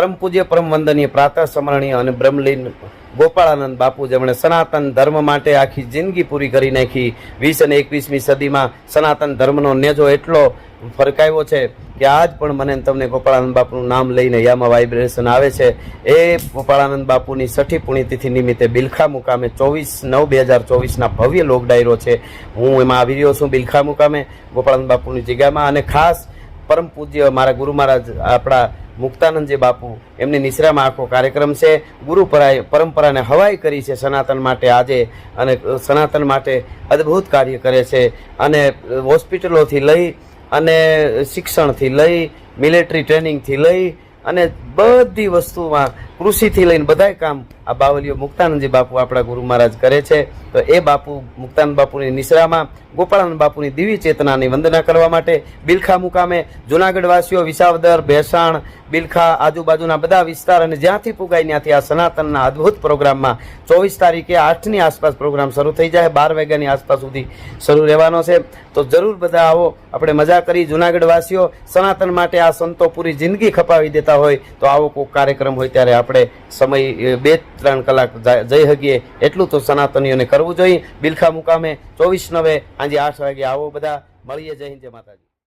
પરમ પૂજ્ય, પરમ વંદનીય, પ્રાતઃ સ્મરણીય અને બ્રહ્મલીન ગોપાળાનંદ બાપુ જેમણે સનાતન ધર્મ માટે આખી જિંદગી પૂરી કરી નાખી. વીસ અને એકવીસમી સદીમાં સનાતન ધર્મનો નેજો એટલો ફરકાવ્યો છે કે આજ પણ મને તમને ગોપાળાનંદ બાપુનું નામ લઈને યામાં વાઇબ્રેશન આવે છે. એ ગોપાળાનંદ બાપુની છઠ્ઠી પુણ્યતિથિ નિમિત્તે બિલખા મુકામે ચોવીસ નવ બે હજાર ચોવીસના ભવ્ય લોક ડાયરો છે. હું એમાં આવી રહ્યો છું બિલખા મુકામે ગોપાળાનંદ બાપુની જગ્યામાં અને ખાસ પરમ પૂજ્ય મારા ગુરુ મહારાજ, આપણા મુક્તાનંદજી બાપુ, એમની નિશ્રામાં આખો કાર્યક્રમ છે. ગુરુ પરાય, પરંપરાને હવાઈ કરી છે સનાતન માટે આજે અને સનાતન માટે અદ્ભુત કાર્ય કરે છે અને હોસ્પિટલોથી લઈ અને શિક્ષણથી લઈ, મિલિટરી ટ્રેનિંગથી લઈ અને બધી વસ્તુમાં કૃષિથી લઈને બધાય કામ આ બાવલીઓ મુક્તાનંદજી બાપુ આપણા ગુરુ મહારાજ કરે છે. તો એ બાપુ મુક્તાનંદ બાપુની નિશ્રામાં, ગોપાળાનંદ બાપુની દિવ્ય ચેતનાની વંદના કરવા માટે બિલખા મુકામે જુનાગઢવાસીઓ વિસાવદર, ભેસાણ, બિલખા આજુબાજુના બધા વિસ્તાર અને જ્યાંથી પુગાય ત્યાંથી આ સનાતનના અદ્ભુત પ્રોગ્રામમાં ચોવીસ તારીખે આઠની આસપાસ પ્રોગ્રામ શરૂ થઈ જાય. બાર વાગ્યાની આસપાસ સુધી શરૂ રહેવાનો છે. તો જરૂર બધા આવો, આપણે મજા કરી. જુનાગઢવાસીઓ સનાતન માટે આ સંતો પૂરી જિંદગી ખપાવી દેતા હોય તો આવો કોઈ કાર્યક્રમ હોય ત્યારે આપણે સમય બે ત્રણ કલાક જઈ શકીએ એટલું તો સનાતનીઓને કરવું જોઈએ. બિલખા મુકામે ચોવીસ નવે આજે આઠ વાગે આવો બધા. મળીએ જય હિન્દ, જય માતાજી.